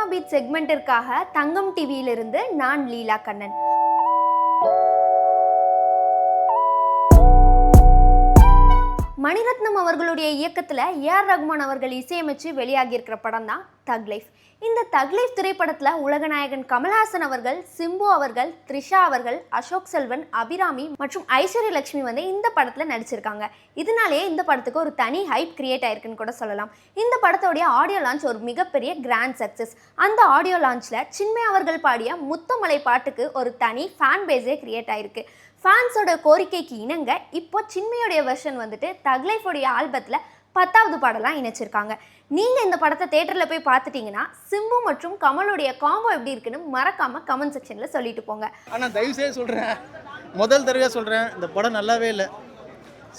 Cinema beat செக்மெண்ட்டிற்காக தங்கம் டிவியிலிருந்து நான் லீலா கண்ணன். மணிரத்னம் அவர்களுடைய இயக்கத்தில் ஏஆர் ரகுமான் அவர்கள் இசையமைச்சு வெளியாகியிருக்கிற படம் தான் தக் லைஃப். இந்த தக் லைஃப் திரைப்படத்தில் உலகநாயகன் கமல்ஹாசன் அவர்கள் சிம்பு அவர்கள் த்ரிஷா அவர்கள் அசோக் செல்வன் அபிராமி மற்றும் ஐஸ்வர்ய லட்சுமி வந்து இந்த படத்தில் நடிச்சிருக்காங்க. இதனாலேயே இந்த படத்துக்கு ஒரு தனி ஹைப் கிரியேட் ஆயிருக்குன்னு கூட சொல்லலாம். இந்த படத்தோடைய ஆடியோ லான்ச் ஒரு மிகப்பெரிய கிராண்ட் சக்ஸஸ் அந்த ஆடியோ லான்ச்சில் சின்மை அவர்கள் பாடிய முத்தமலை பாட்டுக்கு ஒரு தனி ஃபேன் பேஸே கிரியேட் ஆயிருக்கு. ஃபேன்ஸோட கோரிக்கைக்கு இணங்க இப்போ சின்மையோடைய வெர்ஷன் வந்துட்டு தக்லைஃபோடைய ஆல்பத்தில் பத்தாவது பாடலாம் இணைச்சிருக்காங்க. நீங்கள் இந்த படத்தை தேட்டரில் போய் பார்த்துட்டீங்கன்னா சிம்பு மற்றும் கமலுடைய காம்போ எப்படி இருக்குன்னு மறக்காமல் கமெண்ட் செக்ஷனில் சொல்லிட்டு போங்க. ஆனால் தயவுசேது சொல்கிறேன் முதல் தடவையாக சொல்கிறேன் இந்த படம் நல்லாவே இல்லை.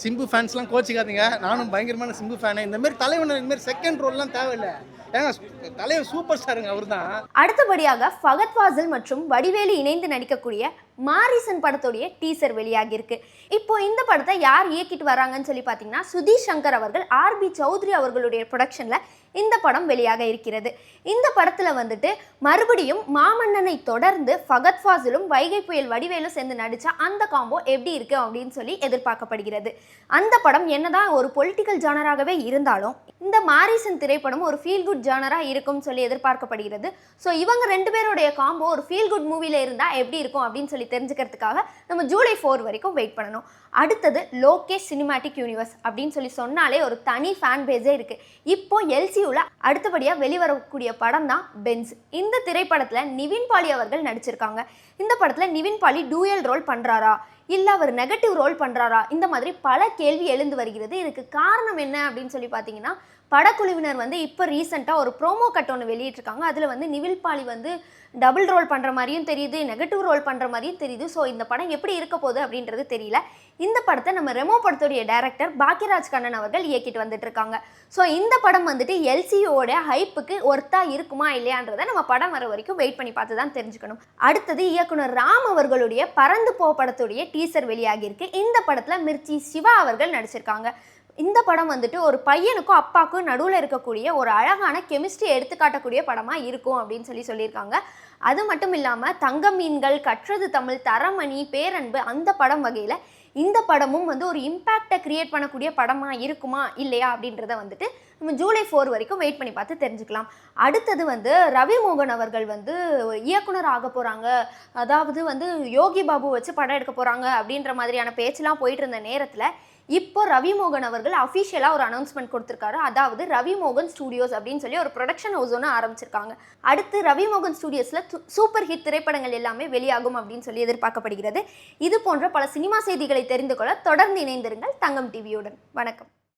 சிம்பு ஃபேன்ஸ்லாம் கோச்சிக்காதீங்க. நானும் பயங்கரமான சிம்பு ஃபேனு இந்தமாரி தலைவன் இந்தமாரி செகண்ட் ரோல்லாம் தேவையில்லை. ஏங்க தலைவர் சூப்பர் ஸ்டாருங்க அவர் தான் அடுத்தபடியாக ஃபகத் ஃபாசில் மற்றும் வடிவேலு இணைந்து நடிக்கக்கூடிய மாரிசன் படத்துடைய டீசர் வெளியாகியிருக்கு. இப்போ இந்த படத்தை யார் இயக்கிட்டு வராங்கன்னு சொல்லி பார்த்தீங்கன்னா சுதீஷ் சங்கர் அவர்கள் ஆர்பி சௌத்ரி அவர்களுடைய ப்ரொடக்ஷனில் இந்த படம் வெளியாக இருக்கிறது. இந்த படத்தில் வந்துட்டு மறுபடியும் மாமன்னனை தொடர்ந்து ஃபகத் ஃபாசிலும் வைகை புயல் வடிவேலும் சேர்ந்து நடித்தா அந்த காம்போ எப்படி இருக்கு அப்படின்னு சொல்லி எதிர்பார்க்கப்படுகிறது. அந்த படம் என்னதான் ஒரு பொலிட்டிக்கல் ஜானராகவே இருந்தாலும் இந்த மாரிசன் திரைப்படம் ஒரு ஃபீல் குட் ஜானராக இருக்கும்னு சொல்லி எதிர்பார்க்கப்படுகிறது. ஸோ இவங்க ரெண்டு பேருடைய காம்போ ஒரு ஃபீல் குட் மூவியில் இருந்தால் எப்படி இருக்கும் அப்படின்னு சொல்லி தெரிஞ்சுக்கிறதுக்காக நம்ம ஜூலை ஃபோர் வரைக்கும் வெயிட் பண்ணணும். அடுத்தது லோகேஷ் சினிமாட்டிக் யூனிவர்ஸ் அப்படின்னு சொல்லி சொன்னாலே ஒரு தனி ஃபேன் பேஸே இருக்குது இப்போ எல்சியூவில் அடுத்தபடியாக வெளிவரக்கூடிய படம் தான் பென்ஸ் இந்த திரைப்படத்தில் நிவின் பாலி அவர்கள் நடிச்சிருக்காங்க. இந்த படத்தில் நிவின் பாலி டூயல் ரோல் பண்ணுறாரா இல்லை அவர் நெகட்டிவ் ரோல் பண்ணுறாரா இந்த மாதிரி பல கேள்வி எழுந்து வருகிறது. இதுக்கு காரணம் என்ன அப்படின்னு சொல்லி பார்த்தீங்கன்னா படக்குழுவினர் வந்து இப்போ ரீசெண்டாக ஒரு ப்ரோமோ கட் ஒன்று வெளியிட்டிருக்காங்க. அதில் வந்து நிவில் பாலி வந்து டபுள் ரோல் பண்ணுற மாதிரியும் தெரியுது நெகட்டிவ் ரோல் பண்ணுற மாதிரியும் தெரியுது. ஸோ இந்த படம் எப்படி இருக்க போகுது அப்படின்றது தெரியல. இந்த படத்தை நம்ம ரெமோ படத்துடைய டைரக்டர் பாக்கியராஜ் கண்ணன் அவர்கள் இயக்கிட்டு வந்துட்டு இருக்காங்க ஸோ இந்த படம் வந்துட்டு எல்சியோட ஹைப்புக்கு ஒர்த்தாக இருக்குமா இல்லையான்றதை நம்ம படம் வர வரைக்கும் வெயிட் பண்ணி பார்த்து தான் தெரிஞ்சுக்கணும். அடுத்தது இயக்குனர் ராம் அவர்களுடைய பறந்து போ படத்துடைய டீசர் வெளியாகியிருக்கு. இந்த படத்தில் மிர்ச்சி சிவா அவர்கள் நடிச்சிருக்காங்க. இந்த படம் வந்துட்டு ஒரு பையனுக்கும் அப்பாவுக்கும் நடுவில் இருக்கக்கூடிய ஒரு அழகான கெமிஸ்ட்ரி எடுத்துக்காட்டக்கூடிய படமாக இருக்கும் அப்படின்னு சொல்லி சொல்லியிருக்காங்க. அது மட்டும் இல்லாமல் தங்க மீன்கள் கற்றது தமிழ் தரமணி பேரன்பு அந்த படம் வகையில் இந்த படமும் வந்து ஒரு இம்பேக்டை கிரியேட் பண்ணக்கூடிய படமாக இருக்குமா இல்லையா அப்படின்றத வந்துட்டு நம்ம ஜூலை ஃபோர் வரைக்கும் வெயிட் பண்ணி பார்த்து தெரிஞ்சுக்கலாம். அடுத்தது வந்து ரவி மோகன் அவர்கள் வந்து இயக்குனர் ஆக போகிறாங்க அதாவது வந்து யோகி பாபு வச்சு படம் எடுக்க போகிறாங்க அப்படின்ற மாதிரியான பேச்செலாம் போயிட்டு இருந்த நேரத்தில் இப்போ ரவி மோகன் அவர்கள் அஃபிஷியலாக ஒரு அனௌன்ஸ்மெண்ட் கொடுத்துருக்காரு. அதாவது ரவி மோகன் ஸ்டூடியோஸ் அப்படின்னு சொல்லி ஒரு ப்ரொடக்ஷன் ஹவுஸ் ஒன்று ஆரம்பிச்சிருக்காங்க. அடுத்து ரவி மோகன் ஸ்டூடியோஸில் சூப்பர் ஹிட் திரைப்படங்கள் எல்லாமே வெளியாகும் அப்படின்னு சொல்லி எதிர்பார்க்கப்படுகிறது. இது போன்ற பல சினிமா செய்திகளை தெரிந்து கொள்ள தொடர்ந்து இணைந்திருங்கள் தங்கம் டிவியுடன். வணக்கம்.